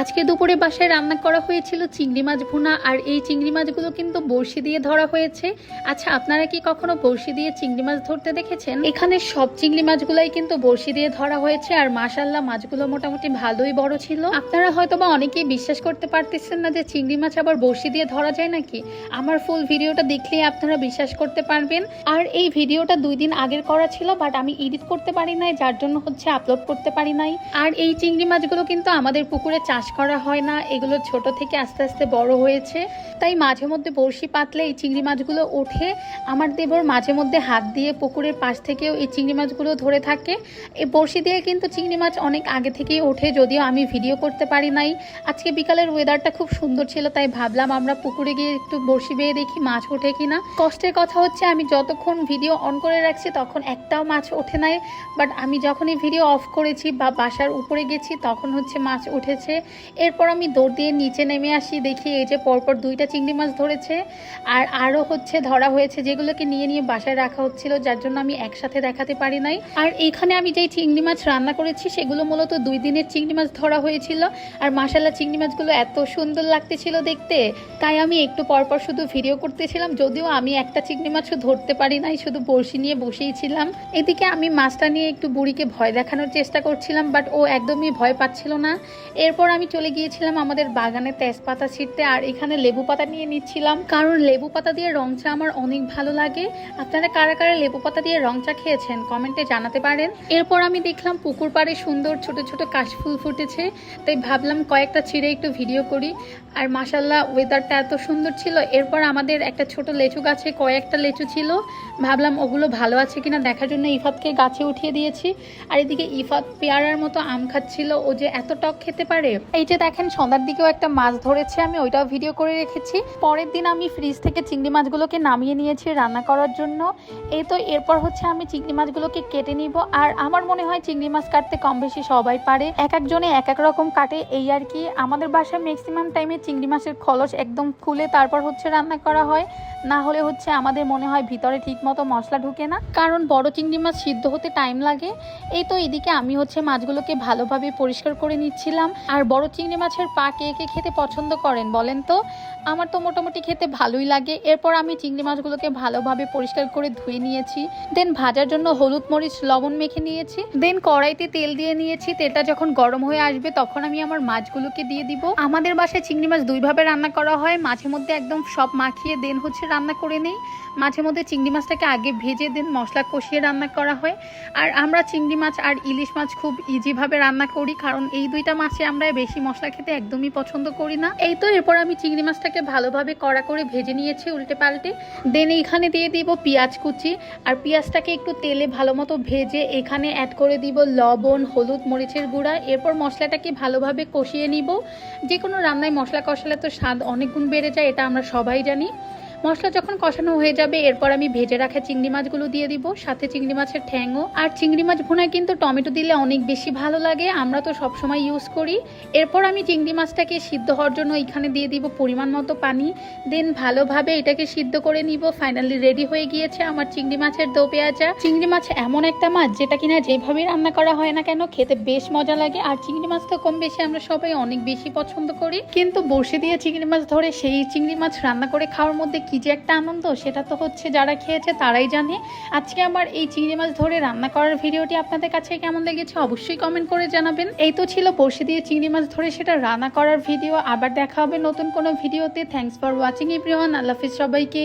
আজকে দুপুরে বাসায় রান্না করা হয়েছিল চিংড়ি মাছ ভুনা, আর এই চিংড়ি মাছগুলো কিন্তু বড়শি দিয়ে ধরা হয়েছে। আচ্ছা আপনারা কি কখনো বড়শি দিয়ে চিংড়ি মাছ ধরতে দেখেছেন? এখানে সব চিংড়ি মাছগুলাই কিন্তু বড়শি দিয়ে ধরা হয়েছে, আর মাশাল্লাহ মাছগুলো মোটামুটি ভালোই বড় ছিল। আপনারা হয়তো বা অনেকেই বিশ্বাস করতে পারতেছেন না যে চিংড়ি মাছ আবার বড়শি দিয়ে ধরা যায় নাকি? আমার ফুল ভিডিওটা দেখলেই আপনারা বিশ্বাস করতে পারবেন। আর এই ভিডিওটা দুই দিন আগের করা ছিল বাট আমি এডিট করতে পারি নাই, যার জন্য হচ্ছে আপলোড করতে পারি নাই। আর এই চিংড়ি মাছগুলো কিন্তু আমাদের পুকুরে চাষ করা হয় না, এগুলো ছোট থেকে আস্তে আস্তে বড় হয়েছে। তাই মাঝে মধ্যে বড়শি পাতলে এই চিংড়ি মাছগুলো ওঠে। আমার দেবর মাঝে মধ্যে হাত দিয়ে পুকুরের পাশ থেকেও এই চিংড়ি মাছগুলো ধরে থাকে। এই বড়শি দিয়ে কিন্তু চিংড়ি মাছ অনেক আগে থেকেই ওঠে, যদিও আমি ভিডিও করতে পারি নাই। আজকে বিকালের ওয়েদারটা খুব সুন্দর ছিল, তাই ভাবলাম আমরা পুকুরে গিয়ে একটু বড়শি বেয়ে দেখি মাছ ওঠে কিনা। কষ্টের কথা হচ্ছে, আমি যতক্ষণ ভিডিও অন করে রাখছি, তখন একটাও মাছ ওঠে নাই। বাট আমি যখনই ভিডিও অফ করেছি বা বাসার উপরে গেছি, তখন হচ্ছে মাছ উঠেছে। এরপর আমি দৌড় দিয়ে নিচে নেমে আসি, দেখি এই যে পরপর দুইটা চিংড়ি মাছ ধরেছে। আর আরও হচ্ছে ধরা হয়েছে যেগুলোকে নিয়ে নিয়ে বাসায় রাখা হচ্ছিল, যার জন্য আমি একসাথে দেখাতে পারি নাই। আর এইখানে আমি যেই চিংড়ি মাছ রান্না করেছি, সেগুলো মূলত দুই দিনের চিংড়ি মাছ ধরা হয়েছিল। আর মাসাল্লা চিংড়ি মাছগুলো এত সুন্দর লাগতেছিল দেখতে। তাই আমি একটু পরপর শুধু ভিডিও করতেছিলাম, যদিও আমি একটা চিংড়ি মাছও ধরতে পারি নাই, শুধু বড়শি নিয়ে বসেই ছিলাম। এদিকে আমি মাছটা নিয়ে একটু বুড়িকে ভয় দেখানোর চেষ্টা করছিলাম, বাট ও একদমই ভয় পাচ্ছিল না। এরপর আমি চলে গিয়েছিলাম আমাদের বাগানে তেজপাতা ছিঁড়তে, আর এখানে লেবু পাতা নিয়ে নিচ্ছিলাম। কারণ লেবু পাতা দিয়ে রং চা আমার অনেক ভালো লাগে। আপনারা কারা কারা লেবু পাতা দিয়ে রং চা খেয়েছেন কমেন্টে জানাতে পারেন। এরপর আমি দেখলাম পুকুর পাড়ে সুন্দর ছোট ছোট কাশফুল ফুটেছে, তাই ভাবলাম কয়েকটা ছিঁড়ে একটু ভিডিও করি। আর মাসাল্লাহ ওয়েদারটা এত সুন্দর ছিল। এরপর আমাদের একটা ছোট লেচু গাছে কয়েকটা লেচু ছিল। ভাবলাম ওগুলো ভালো আছে কিনা দেখার জন্য ইফাতকে গাছে উঠিয়ে দিয়েছি। আর এদিকে ইফাত পেয়ারার মতো আম খাচ্ছিল। ও যে এত টক খেতে পারে এই যে দেখেন, সন্ধ্যার দিকেও একটা মাছ ধরেছে, আমি ওইটাও ভিডিও করে রেখেছি। পরের দিন আমি ফ্রিজ থেকে চিংড়ি মাছগুলোকে নামিয়ে নিয়েছি রান্না করার জন্য। এই তো, এরপর হচ্ছে আমি চিংড়ি মাছগুলোকে কেটে নিব। আর আমার মনে হয় চিংড়ি মাছ কাটতে কম বেশি সবাই পারে। এক একজনে এক এক রকম কাটে, এই আর কি। আমাদের বাসায় ম্যাক্সিমাম টাইমে চিংড়ি মাছের খলস একদম খুলে তারপর হচ্ছে রান্না করা হয়। না হলে হচ্ছে আমাদের মনে হয় ভিতরে ঠিক মতো মশলা ঢুকে না। কারণ বড় চিংড়ি মাছ সিদ্ধ হতে টাইম লাগে। এই তো, এদিকে আমি হচ্ছে মাছগুলোকে ভালোভাবে পরিষ্কার করে নিচ্ছিলাম। আর বড় চিংড়ি মাছের পা কে কে খেতে পছন্দ করেন বলেন তো? আমার তো মোটামুটি খেতে ভালোই লাগে। এরপর আমি চিংড়ি মাছগুলোকে ভালোভাবে পরিষ্কার করে ধুয়ে নিয়েছি। দেন ভাজার জন্য হলুদ মরিচ, লবণ মেখে নিয়েছি। দেন কড়াইতে তেল দিয়ে নিয়েছি। তেলটা যখন গরম হয়ে আসবে তখন আমি আমার মাছগুলোকে দিয়ে দিব। আমাদের বাসায় চিংড়ি মাছ দুইভাবে রান্না করা হয়। মাঝে মধ্যে একদম সব মাখিয়ে, দেন হচ্ছে রান্না করে নেই। মাঝে মধ্যে চিংড়ি মাছটাকে আগে ভেজে, দেন মশলা কষিয়ে রান্না করা হয়। আর আমরা চিংড়ি মাছ আর ইলিশ মাছ খুব ইজিভাবে রান্না করি। কারণ এই দুইটা মাছে আমরা বেশি মশলা খেতে একদমই পছন্দ করি না। এই তো, এরপর আমি চিংড়ি মাছটাকে ভালোভাবে কড়া করে ভেজে নিয়েছি উল্টে পাল্টে দেন এইখানে দিয়ে দিব পেঁয়াজ কুচি। আর পেঁয়াজটাকে একটু তেলে ভালো মতো ভেজে এখানে অ্যাড করে দিব লবণ, হলুদ, মরিচের গুঁড়া। এরপর মশলাটাকে ভালোভাবে কষিয়ে নিব। যে কোনো রান্নায় মশলা কষালে তো স্বাদ অনেক গুণ বেড়ে যায়, এটা আমরা সবাই জানি। মশলা যখন কষানো হয়ে যাবে, এরপর আমি ভেজে রাখা চিংড়ি মাছগুলো দিয়ে দিব। সাথে চিংড়ি মাছের ঠ্যাংও আর চিংড়ি মাছ ভুনায় কিন্তু টমেটো দিলে অনেক বেশি ভালো লাগে, আমরা তো সবসময় ইউজ করি। এরপর আমি চিংড়ি মাছটাকে সিদ্ধ হওয়ার জন্য এখানে দিয়ে দিব পরিমাণ মতো পানি। দেন ভালোভাবে এটাকে সিদ্ধ করে নিব। ফাইনালি রেডি হয়ে গিয়েছে আমার চিংড়ি মাছের দো পেঁয়াজা। চিংড়ি মাছ এমন একটা মাছ যেটা কিনা যেভাবে রান্না করা হয় না কেন, খেতে বেশ মজা লাগে। আর চিংড়ি মাছ তো কম বেশি আমরা সবাই অনেক বেশি পছন্দ করি। কিন্তু বসে দিয়ে চিংড়ি মাছ ধরে সেই চিংড়ি মাছ রান্না করে খাওয়ার মধ্যে কি যে একটা আনন্দ, সেটা তো হচ্ছে যারা খেয়েছে তারাই জানে। আজকে আমার এই চিংড়ি মাছ ধরে রান্না করার ভিডিওটি আপনাদের কাছে কেমন লেগেছে অবশ্যই কমেন্ট করে জানাবেন। এই তো ছিল বসে দিয়ে চিংড়ি মাছ ধরে সেটা রান্না করার ভিডিও। আবার দেখা হবে নতুন কোনো ভিডিওতে। থ্যাংকস ফর ওয়াচিং এভরিওয়ান আল্লাহ হাফিজ সবাইকে।